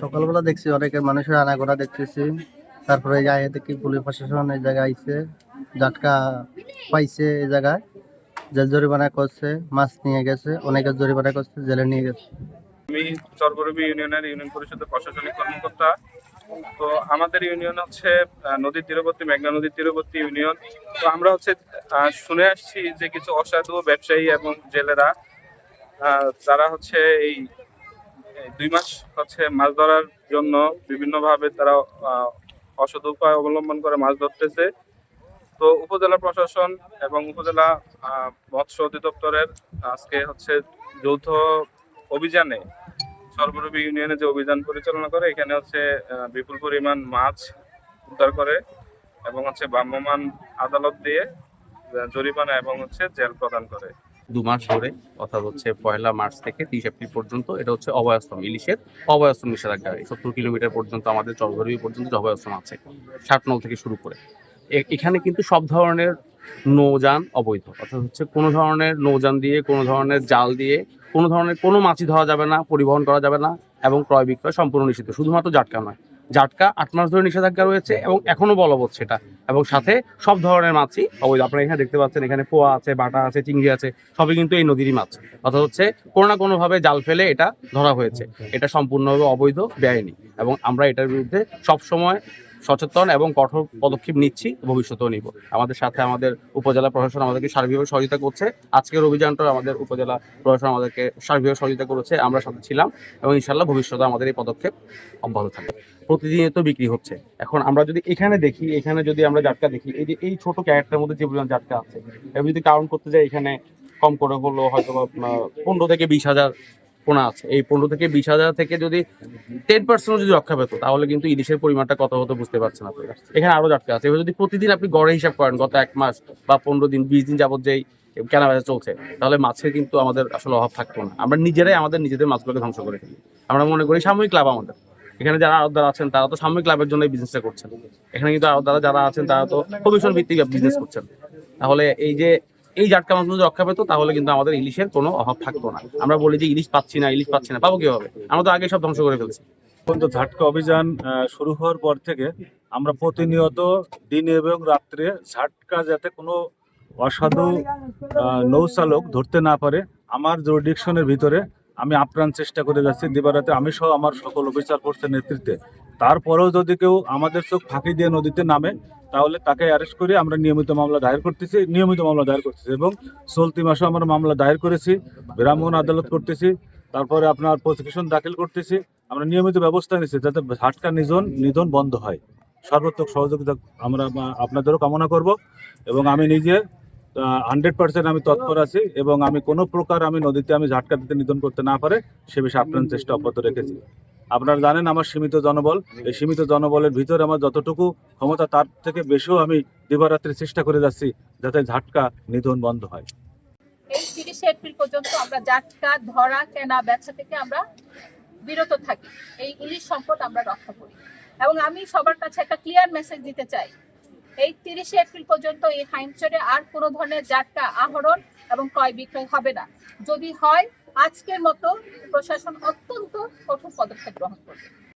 সকালবেলা দেখছি, অনেকের মানুষের আনাগোনা দেখতেছি। তারপরে যাই দেখি পুলিশ প্রশাসন এই জায়গায় আইছে, জাটকা পাইছে এই জায়গায়, জেল জরিমানা করছে, মাছ নিয়ে গেছে অনেকের জরিমানা করছে, জেলে নিয়ে গেছে। আমি চরগরবি ইউনিয়নের ইউনিয়ন পরিষদের প্রশাসনিক কর্মকর্তা। তো আমাদের ইউনিয়ন হচ্ছে নদীর তীরবর্তী, মেঘনা নদীর তীরবর্তী ইউনিয়ন। তো আমরা হচ্ছে শুনে আসছি যে কিছু অসাধু ব্যবসায়ী এবং জেলেরা যারা হচ্ছে এই এই দুই মাস হচ্ছে মাছ ধরার জন্য বিভিন্নভাবে তারা অসৎ উপায় অবলম্বন করে মাছ ধরতেছে। তো উপজেলা প্রশাসন এবং উপজেলা মৎস্য অধিদপ্তরের আজকে হচ্ছে যৌথ অভিযানে সর্বরবি ইউনিয়নে যে অভিযান পরিচালনা করে, এখানে হচ্ছে বিপুল পরিমাণ মাছ উদ্ধার করে এবং হচ্ছে ভ্রাম্যমাণ আদালত দিয়ে জরিমানা এবং হচ্ছে জেল প্রদান করে। দু মাস ধরে, অর্থাৎ হচ্ছে পয়লা মার্চ থেকে তিরিশ এপ্রিল পর্যন্ত, এটা হচ্ছে অভয়াশ্রম, ইলিশের অভয়াশ্রম নিষেধাজ্ঞা। সত্তর কিলোমিটার পর্যন্ত আমাদের চরঘরবি পর্যন্ত যে অভয়াশ্রম আছে ষাটনল থেকে শুরু করে। এখানে কিন্তু সব ধরনের নৌযান অবৈধ। অর্থাৎ হচ্ছে কোনো ধরনের নৌযান দিয়ে, কোনো ধরনের জাল দিয়ে, কোনো ধরনের, কোনো মাছই ধরা যাবে না, পরিবহন করা যাবে না, এবং ক্রয় বিক্রয় সম্পূর্ণ নিষিদ্ধ। শুধুমাত্র জাটকা নয়, জাটকা আট মাস ধরে নিষেধাজ্ঞা রয়েছে, এবং এখনও বলবৎ সেটা। এবং সাথে সব ধরনের মাছই অবৈধ আপনারা এখানে দেখতে পাচ্ছেন, এখানে পোয়া আছে, বাটা আছে, চিংড়ি আছে, সবই কিন্তু এই নদীরই মাছ। অর্থাৎ হচ্ছে কোনো না কোনোভাবে জাল ফেলে এটা ধরা হয়েছে। এটা সম্পূর্ণভাবে অবৈধ, বেআইনি। এবং আমরা এটার বিরুদ্ধে সবসময় সচেতন এবং কঠোর পদক্ষেপ নিচ্ছি, ভবিষ্যতেও নিব। আমাদের সাথে আমাদের উপজেলা প্রশাসন আমাদেরকে সার্বিকভাবে সহযোগিতা করছে। আজকের অভিযানটা আমাদের উপজেলা প্রশাসন আমাদেরকে সার্বিকভাবে সহযোগিতা করেছে, আমরা সাথে ছিলাম এবং ইনশাল্লাহ ভবিষ্যতে আমাদের এই পদক্ষেপ অব্যাহত থাকবে। প্রতিদিনই তো বিক্রি হচ্ছে। এখন আমরা যদি এখানে দেখি, এখানে যদি আমরা জাটকা দেখি, এই যে এই ছোট ক্যারেক্টার মধ্যে যে পরিমাণ জাটকা আছে, এবার যদি কাউন্ট করতে যাই, এখানে কম করে হলো হয়তো পনেরো থেকে বিশ হাজার পোনা আছে। এই পনেরো থেকে বিশ হাজার থেকে যদি টেন পার্সেন্ট যদি রক্ষা পেত, তাহলে কিন্তু ইলিশের পরিমাণটা কত হতো বুঝতে পারছেন আপনারা এখানে আরও জাটকা আছে। এবার যদি প্রতিদিন আপনি গড়ে হিসাব করেন, গত এক মাস বা পনেরো দিন, বিশ দিন যাবত যেই কেনা বেচা চলছে, তাহলে মাছের কিন্তু আমাদের আসলে অভাব থাকতো না। আমরা নিজেরাই আমাদের নিজেদের মাছগুলোকে ধ্বংস করে ফেলি। আমরা মনে করি সাময়িক লাভ আমাদের। এখানে যারা আরদার আছেন, তারা তো সাময়িক লাভের জন্য বিজনেসটা করছেন। এখানে কিন্তু আরদারা যারা আছেন, তারা তো কমিশন ভিত্তিক বিজনেস করছেন। তাহলে এই যে এই জাটকা মাছগুলো রক্ষা পেতো, তাহলে কিন্তু আমাদের ইলিশের কোনো অভাব থাকতো না। আমরা বলি যে, ইলিশ পাচ্ছি না, ইলিশ পাচ্ছি না, পাবো কীভাবে? আমরা তো আগে সব ধ্বংস করে ফেলছি। পর্যন্ত ঝাটকা অভিযান শুরু হওয়ার পর থেকে আমরা প্রতিনিয়ত দিন এবং রাত্রে ঝাটকা যাতে কোনো অসাধু নৌচালক ধরতে না পারে, আমার জুরিডিকশনের ভিতরে আমি আপ্রাণ চেষ্টা করে যাচ্ছি। দিবারাতে আমি সহ আমার সকল অফিসার ফোর্সের নেতৃত্বে। তারপরেও যদি কেউ আমাদের চোখ ফাঁকি দিয়ে নদীতে নামে তাহলে তাকে অ্যারেস্ট করে আমরা নিয়মিত মামলা দায়ের করতেছি, নিয়মিত মামলা দায়ের করতেছি এবং চলতি মাসে আমরা মামলা দায়ের করেছি, ব্রাহ্মণ আদালত করতেছি, তারপরে আপনার প্রসিকিউশন দাখিল করতেছি, আমরা নিয়মিত ব্যবস্থা নিচ্ছি যাতে ঝাটকা নিধন নিধন বন্ধ হয়। সর্বাত্মক সহযোগিতা আমরা আপনাদেরও কামনা করব এবং আমি নিজে হান্ড্রেড পার্সেন্ট আমি তৎপর আছি এবং আমি কোনো প্রকার আমি নদীতে আমি ঝাটকা দিতে নিধন করতে না পারে, সে বিষয়ে আপ্রাণ চেষ্টা অব্যাহত রেখেছি। আপনারা জানেন আমার সীমিত জনবল। এই সীমিত জনবলের ভিতরে আমার যতটুকু ক্ষমতা তার থেকে বেশিও আমি দিবারাত্রি চেষ্টা করে যাচ্ছি যাতে ঝাটকা নিধন বন্ধ হয়। এই তিরিশে এপ্রিল পর্যন্ত আমরা জাটকা ধরা কেনা বেচা থেকে আমরা বিরত থাকি। এই ইলিশ সম্পদ আমরা রক্ষা করি। এবং আমি সবার কাছে একটা ক্লিয়ার মেসেজ দিতে চাই। এই তিরিশে এপ্রিল পর্যন্ত এই হাইমচরে আর কোনো ধরনের জাটকা আহরণ এবং ক্রয় বিক্রয় হবে না। যদি হয় আজকের মতো প্রশাসন অত্যন্ত কঠোর পদক্ষেপ গ্রহণ করবে।